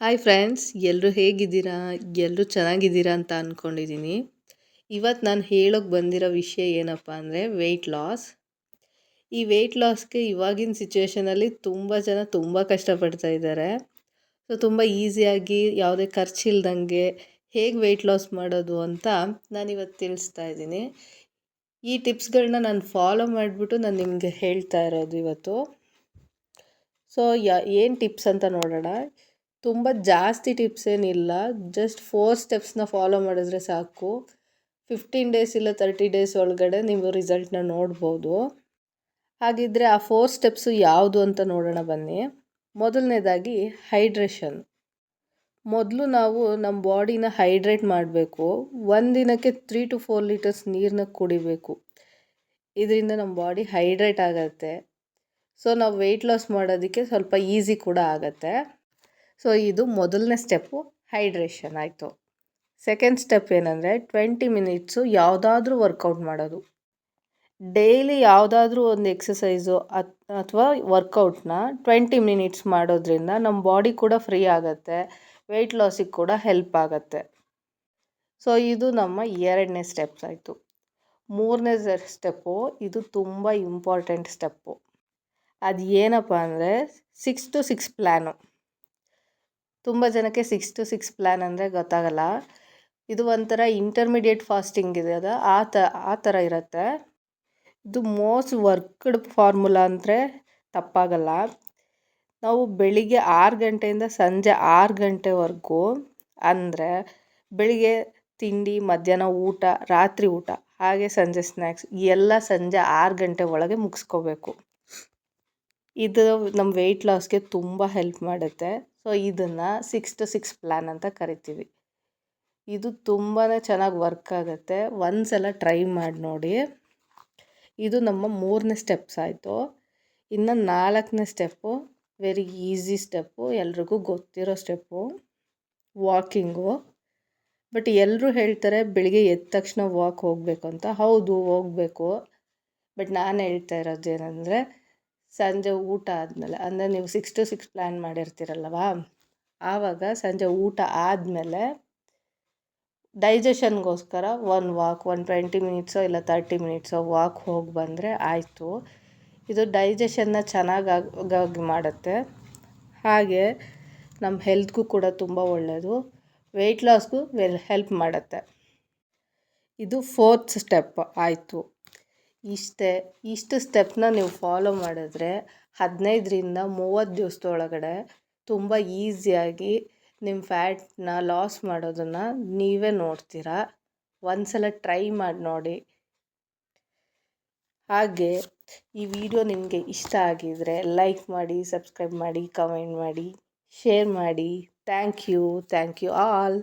Hi friends ಎಲ್ಲರೂ ಹೇಗಿದ್ದೀರಾ? ಎಲ್ಲರೂ ಚೆನ್ನಾಗಿದ್ದೀರಾ ಅಂತ ಅಂದ್ಕೊಂಡಿದ್ದೀನಿ ಇವತ್ತು ನಾನು ಹೇಳೋಕ್ಕೆ ಬಂದಿರೋ ವಿಷಯ ಏನಪ್ಪ ಅಂದರೆ ವೆಯ್ಟ್ ಲಾಸ್ ಈ ವೆಯ್ಟ್ ಲಾಸ್ಗೆ ಇವಾಗಿನ ಸಿಚುವೇಷನಲ್ಲಿ ತುಂಬ ಜನ ತುಂಬ ಕಷ್ಟಪಡ್ತಾ ಇದ್ದಾರೆ. ಸೊ ತುಂಬ ಈಸಿಯಾಗಿ ಯಾವುದೇ ಖರ್ಚಿಲ್ದಂಗೆ ಹೇಗೆ ವೆಯ್ಟ್ ಲಾಸ್ ಮಾಡೋದು ಅಂತ ನಾನು ಇವತ್ತು ತಿಳಿಸ್ತಾ ಇದ್ದೀನಿ. ಈ ಟಿಪ್ಸ್ಗಳನ್ನ ನಾನು ಫಾಲೋ ಮಾಡಿಬಿಟ್ಟು ನಾನು ನಿಮಗೆ ಹೇಳ್ತಾ ಇರೋದು ಇವತ್ತು. ಸೊ ಯಾ ಏನು ಟಿಪ್ಸ್ ಅಂತ ನೋಡೋಣ. ತುಂಬ ಜಾಸ್ತಿ ಟಿಪ್ಸ್ ಏನಿಲ್ಲ. ಜಸ್ಟ್ ಫೋರ್ ಸ್ಟೆಪ್ಸ್ನ ಫಾಲೋ ಮಾಡಿದ್ರೆ ಸಾಕು. ಫಿಫ್ಟೀನ್ ಡೇಸ್ ಇಲ್ಲ ತರ್ಟಿ ಡೇಸ್ ಒಳಗಡೆ ನೀವು ರಿಸಲ್ಟ್ನ ನೋಡ್ಬೋದು. ಹಾಗಿದ್ದರೆ ಆ ಫೋರ್ ಸ್ಟೆಪ್ಸು ಯಾವುದು ಅಂತ ನೋಡೋಣ ಬನ್ನಿ. ಮೊದಲನೇದಾಗಿ ಹೈಡ್ರೇಷನ್ ಮೊದಲು ನಾವು ನಮ್ಮ ಬಾಡಿನ ಹೈಡ್ರೇಟ್ ಮಾಡಬೇಕು. ಒಂದಿನಕ್ಕೆ ತ್ರೀ ಟು ಫೋರ್ ಲೀಟರ್ಸ್ ನೀರನ್ನ ಕುಡಿಬೇಕು. ಇದರಿಂದ ನಮ್ಮ ಬಾಡಿ ಹೈಡ್ರೇಟ್ ಆಗುತ್ತೆ. ಸೊ ನಾವು ವೆಯ್ಟ್ ಲಾಸ್ ಮಾಡೋದಕ್ಕೆ ಸ್ವಲ್ಪ ಈಸಿ ಕೂಡ ಆಗುತ್ತೆ. ಸೊ ಇದು ಮೊದಲನೇ ಸ್ಟೆಪ್ಪು ಹೈಡ್ರೇಷನ್ ಆಯಿತು. ಸೆಕೆಂಡ್ ಸ್ಟೆಪ್ ಏನಂದರೆ ಟ್ವೆಂಟಿ ಮಿನಿಟ್ಸು ಯಾವುದಾದ್ರೂ ವರ್ಕೌಟ್ ಮಾಡೋದು. ಡೈಲಿ ಯಾವುದಾದ್ರೂ ಒಂದು ಎಕ್ಸಸೈಸು ಅಥವಾ ವರ್ಕೌಟ್ನ ಟ್ವೆಂಟಿ ಮಿನಿಟ್ಸ್ ಮಾಡೋದ್ರಿಂದ ನಮ್ಮ ಬಾಡಿ ಕೂಡ ಫ್ರೀ ಆಗುತ್ತೆ ವೆಯ್ಟ್ ಲಾಸಿಗೆ ಕೂಡ ಹೆಲ್ಪ್ ಆಗುತ್ತೆ. ಸೊ ಇದು ನಮ್ಮ ಎರಡನೇ ಸ್ಟೆಪ್ಸ್ ಆಯಿತು. ಮೂರನೇ ಸ್ಟೆಪ್ಪು ಇದು ತುಂಬ ಇಂಪಾರ್ಟೆಂಟ್ ಸ್ಟೆಪ್ಪು ಅದು ಏನಪ್ಪ ಅಂದರೆ ಸಿಕ್ಸ್ ಟು ಸಿಕ್ಸ್ ಪ್ಲ್ಯಾನು ತುಂಬ ಜನಕ್ಕೆ ಸಿಕ್ಸ್ ಟು ಸಿಕ್ಸ್ ಪ್ಲ್ಯಾನ್ ಅಂದರೆ ಗೊತ್ತಾಗಲ್ಲ. ಇದು ಒಂಥರ ಇಂಟರ್ಮಿಡಿಯೇಟ್ ಫಾಸ್ಟಿಂಗ್ ಇದೆ ಅದು. ಆ ತ, ಆ ಥರ ಇರುತ್ತೆ. ಇದು ಮೋಸ್ಟ್ ವರ್ಕ್ಡ್ ಫಾರ್ಮುಲಾ ಅಂದರೆ ತಪ್ಪಾಗಲ್ಲ. ನಾವು ಬೆಳಿಗ್ಗೆ ಆರು ಗಂಟೆಯಿಂದ ಸಂಜೆ ಆರು ಗಂಟೆವರೆಗೂ ಅಂದರೆ ಬೆಳಿಗ್ಗೆ ತಿಂಡಿ, ಮಧ್ಯಾಹ್ನ ಊಟ, ರಾತ್ರಿ ಊಟ, ಹಾಗೆ ಸಂಜೆ ಸ್ನ್ಯಾಕ್ಸ್ ಎಲ್ಲ ಸಂಜೆ ಆರು ಗಂಟೆ ಒಳಗೆ ಮುಗಿಸ್ಕೋಬೇಕು. ಇದು ನಮ್ಮ ವೆಯ್ಟ್ ಲಾಸ್ಗೆ ತುಂಬ ಹೆಲ್ಪ್ ಮಾಡುತ್ತೆ. ಸೊ ಇದನ್ನು ಸಿಕ್ಸ್ ಟು ಸಿಕ್ಸ್ ಪ್ಲ್ಯಾನ್ ಅಂತ ಕರಿತೀವಿ. ಇದು ತುಂಬಾ ಚೆನ್ನಾಗಿ ವರ್ಕ್ ಆಗುತ್ತೆ. ಒಂದು ಸಲ ಟ್ರೈ ಮಾಡಿ ನೋಡಿ. ಇದು ನಮ್ಮ ಮೂರನೇ ಸ್ಟೆಪ್ಸ್ ಆಯಿತು. ಇನ್ನು ನಾಲ್ಕನೇ ಸ್ಟೆಪ್ಪು ವೆರಿ ಈಸಿ ಸ್ಟೆಪ್ಪು ಎಲ್ರಿಗೂ ಗೊತ್ತಿರೋ ಸ್ಟೆಪ್ಪು ವಾಕಿಂಗು ಬಟ್ ಎಲ್ಲರೂ ಹೇಳ್ತಾರೆ ಬೆಳಿಗ್ಗೆ ಎದ್ದ ತಕ್ಷಣ ವಾಕ್ ಹೋಗಬೇಕು ಅಂತ. ಹೌದು, ಹೋಗಬೇಕು. ಬಟ್ ನಾನು ಹೇಳ್ತಾ ಇರೋದೇನೆಂದರೆ ಸಂಜೆ ಊಟ ಆದಮೇಲೆ, ಅಂದರೆ ನೀವು ಸಿಕ್ಸ್ ಟು ಸಿಕ್ಸ್ ಪ್ಲ್ಯಾನ್ ಮಾಡಿರ್ತೀರಲ್ವಾ ಆವಾಗ ಸಂಜೆ ಊಟ ಆದಮೇಲೆ ಡೈಜೆಷನ್ಗೋಸ್ಕರ ಒನ್ ವಾಕ್ ಒನ್ ಟ್ವೆಂಟಿ ಮಿನಿಟ್ಸೋ ಇಲ್ಲ ತರ್ಟಿ ಮಿನಿಟ್ಸೋ ವಾಕ್ ಹೋಗಿ ಬಂದರೆ ಆಯಿತು. ಇದು ಡೈಜೆಷನ್ನ ಚೆನ್ನಾಗಿ ಮಾಡುತ್ತೆ. ಹಾಗೆ ನಮ್ಮ ಹೆಲ್ತ್ಗೂ ಕೂಡ ತುಂಬ ಒಳ್ಳೆಯದು ವೆಯ್ಟ್ ಲಾಸ್ಗೂ ವೆಲ್ ಹೆಲ್ಪ್ ಮಾಡುತ್ತೆ. ಇದು ಫೋರ್ತ್ ಸ್ಟೆಪ್ ಆಯಿತು. ಇಷ್ಟೇ, ಇಷ್ಟು ಸ್ಟೆಪ್ನ ನೀವು ಫಾಲೋ ಮಾಡಿದ್ರೆ ಹದಿನೈದರಿಂದ ಮೂವತ್ತು ದಿವಸದೊಳಗಡೆ ತುಂಬ ಈಸಿಯಾಗಿ ನಿಮ್ಮ ಫ್ಯಾಟ್ನ ಲಾಸ್ ಮಾಡೋದನ್ನು ನೀವೇ ನೋಡ್ತೀರಾ. ಒಂದು ಸಲ ಟ್ರೈ ಮಾಡಿ ನೋಡಿ. ಹಾಗೆ ಈ ವಿಡಿಯೋ ನಿಮಗೆ ಇಷ್ಟ ಆಗಿದರೆ ಲೈಕ್ ಮಾಡಿ ಸಬ್ಸ್ಕ್ರೈಬ್ ಮಾಡಿ ಕಮೆಂಟ್ ಮಾಡಿ ಶೇರ್ ಮಾಡಿ. Thank you thank you all